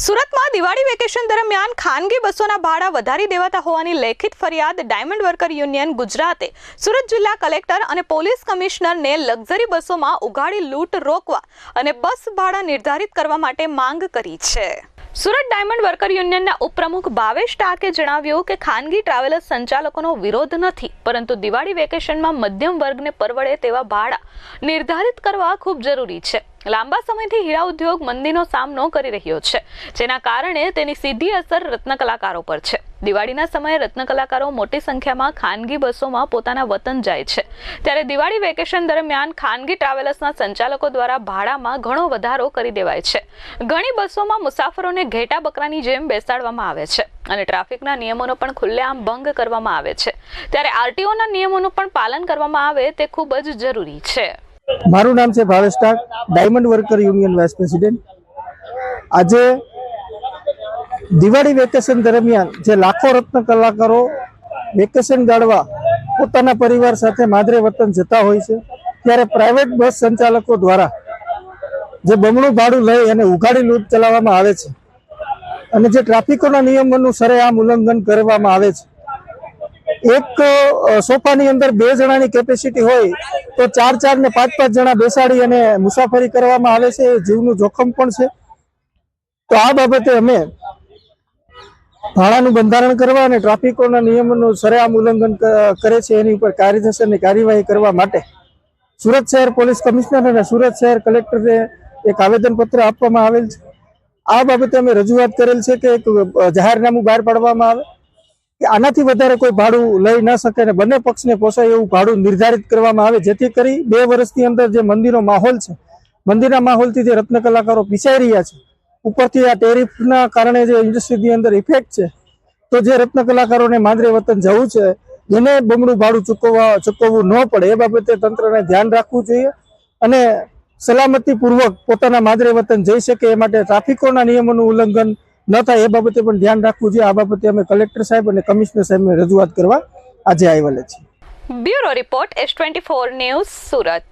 સુરતમાં દિવાળી વેકેશન દરમિયાન ખાનગી બસોના ભાડા વધારી દેવાતા હોવાની લેખિત ફરિયાદ ડાયમંડ વર્કર યુનિયન ગુજરાતે સુરત જિલ્લા કલેક્ટર અને પોલીસ કમિશનરને લક્ઝરી બસોમાં ઉઘાડી લૂંટ રોકવા અને બસ ભાડા નિર્ધારિત કરવા માટે માંગ કરી છે. સુરત ડાયમંડ વર્કર યુનિયનના ઉપપ્રમુખ ભાવેશ ટાકે જણાવ્યું કે ખાનગી ટ્રાવેલર્સ સંચાલકોનો વિરોધ નથી, પરંતુ દિવાળી વેકેશનમાં મધ્યમ વર્ગને પરવડે તેવા ભાડા નિર્ધારિત કરવા ખૂબ જરૂરી છે. લાંબા સમયથી હીરા ઉદ્યોગ મંદીનો સામનો કરી રહ્યો છે, જેના કારણે તેની સીધી અસર રત્ન કલાકારો પર છે. દિવાળીના સમયે રત્ન કલાકારો મોટી સંખ્યામાં ખાનગી બસોમાં પોતાના વતન જાય છે. ત્યારે દિવાળી વેકેશન દરમિયાન ખાનગી ટ્રાવેલર્સના સંચાલકો દ્વારા ભાડામાં ઘણો વધારો કરી દેવાય છે. ઘણી બસોમાં મુસાફરોને ઘેટા બકરાની જેમ બેસાડવામાં આવે છે અને ટ્રાફિકના નિયમોનો પણ ખુલ્લેઆમ ભંગ કરવામાં આવે છે. ત્યારે આરટીઓના નિયમોનું પણ પાલન કરવામાં આવે તે ખૂબ જ જરૂરી છે. મારું નામ છે Bhavesh Tak, diamond worker union vice president. આજે દિવાળી વેકેશન દરમિયાન જે લાખો રત્ન કલાકારો વેકેશન ગાળવા પોતાના પરિવાર સાથે માદરે વતન જતા હોય છે, ત્યારે પ્રાઇવેટ બસ સંચાલકો દ્વારા જે બમણું ભાડું લઈ અને ઉઘાડી લૂંટ ચલાવવામાં આવે છે અને જે ટ્રાફિકોના નિયમોનું સરેઆમ ઉલ્લંઘન કરવામાં આવે છે એક સોફાની અંદર બે જણાની કેપેસિટી હોય તો ચાર ચાર ને પાંચ પાંચ જણા બેસાડી અને મુસાફરી કરવામાં આવે છે. જીવનું જોખમ પણ છે. તો આ બાબતે અમે ભાડાનું બંધારણ કરવા અને ટ્રાફિકોના નિયમોનું સરેઆમ ઉલ્લંઘન કરે છે. એની ઉપર કાયદેસરની કાર્યવાહી કરવા માટે સુરત શહેર પોલીસ કમિશનર અને સુરત શહેર કલેક્ટરને એક આવેદનપત્ર આપવામાં આવેલ છે. આ બાબતે અમે રજૂઆત કરેલ છે કે એક જાહેરનામું બહાર પાડવામાં આવે. આનાથી વધારે કોઈ ભાડું લઈ ન શકે અને બંને પક્ષને પોસાય એવું ભાડું નિર્ધારિત કરવામાં આવે, જેથી કરી બે વર્ષની અંદર જે મંદિરનો માહોલ છે, મંદિરના માહોલથી જે રત્ન કલાકારો પીસાઈ રહ્યા છે, ઉપરથી આ ટેરિફના કારણે જે ઇન્ડસ્ટ્રીની અંદર ઇફેક્ટ છે, તો જે રત્ન કલાકારોને માંદરે વતન જવું છે, એને બમણું ભાડું ચૂકવવા, ચૂકવવું ન પડે, એ બાબતે તંત્રને ધ્યાન રાખવું જોઈએ અને સલામતીપૂર્વક પોતાના માદરે વતન જઈ શકે એ માટે ટ્રાફિકોના નિયમોનું ઉલ્લંઘન ન થાય એ બાબતે પણ ધ્યાન રાખવું જોઈએ. આ બાબતે અમે કલેક્ટર સાહેબ અને કમિશનર સાહેબને રજૂઆત કરવા આજે આવેલા છીએ. Bureau report S twenty four news Surat.